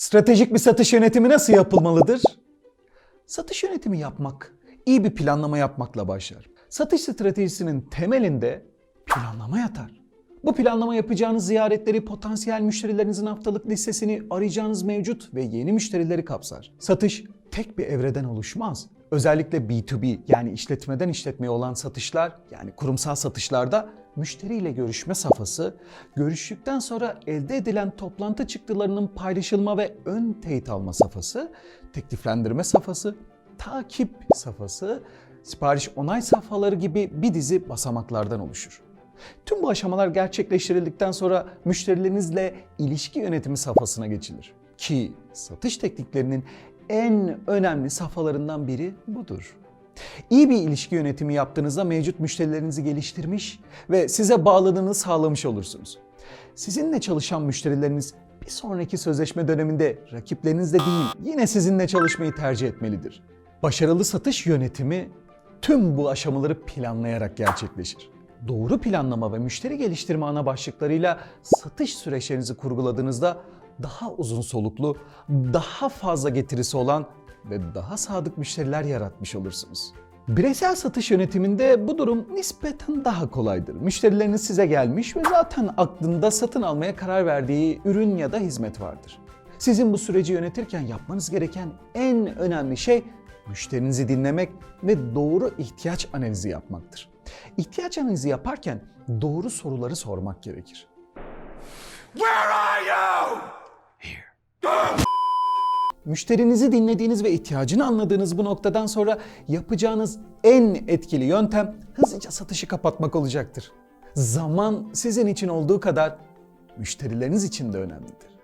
Stratejik bir satış yönetimi nasıl yapılmalıdır? Satış yönetimi yapmak, iyi bir planlama yapmakla başlar. Satış stratejisinin temelinde planlama yatar. Bu planlama yapacağınız ziyaretleri, potansiyel müşterilerinizin haftalık listesini, arayacağınız mevcut ve yeni müşterileri kapsar. Satış tek bir evreden oluşmaz. Özellikle B2B yani işletmeden işletmeye olan satışlar yani kurumsal satışlarda müşteriyle görüşme safhası, görüştükten sonra elde edilen toplantı çıktılarının paylaşılma ve ön teyit alma safhası, tekliflendirme safhası, takip safhası, sipariş onay safhaları gibi bir dizi basamaklardan oluşur. Tüm bu aşamalar gerçekleştirildikten sonra müşterilerinizle ilişki yönetimi safhasına geçilir. Ki satış tekniklerinin en önemli safhalarından biri budur. İyi bir ilişki yönetimi yaptığınızda mevcut müşterilerinizi geliştirmiş ve size bağlılığını sağlamış olursunuz. Sizinle çalışan müşterileriniz bir sonraki sözleşme döneminde rakiplerinizle değil yine sizinle çalışmayı tercih etmelidir. Başarılı satış yönetimi tüm bu aşamaları planlayarak gerçekleşir. Doğru planlama ve müşteri geliştirme ana başlıklarıyla satış süreçlerinizi kurguladığınızda daha uzun soluklu, daha fazla getirisi olan ve daha sadık müşteriler yaratmış olursunuz. Bireysel satış yönetiminde bu durum nispeten daha kolaydır. Müşterileriniz size gelmiş ve zaten aklında satın almaya karar verdiği ürün ya da hizmet vardır. Sizin bu süreci yönetirken yapmanız gereken en önemli şey müşterinizi dinlemek ve doğru ihtiyaç analizi yapmaktır. İhtiyaç analizi yaparken doğru soruları sormak gerekir. Where are you? Müşterinizi dinlediğiniz ve ihtiyacını anladığınız bu noktadan sonra yapacağınız en etkili yöntem hızlıca satışı kapatmak olacaktır. Zaman sizin için olduğu kadar müşterileriniz için de önemlidir.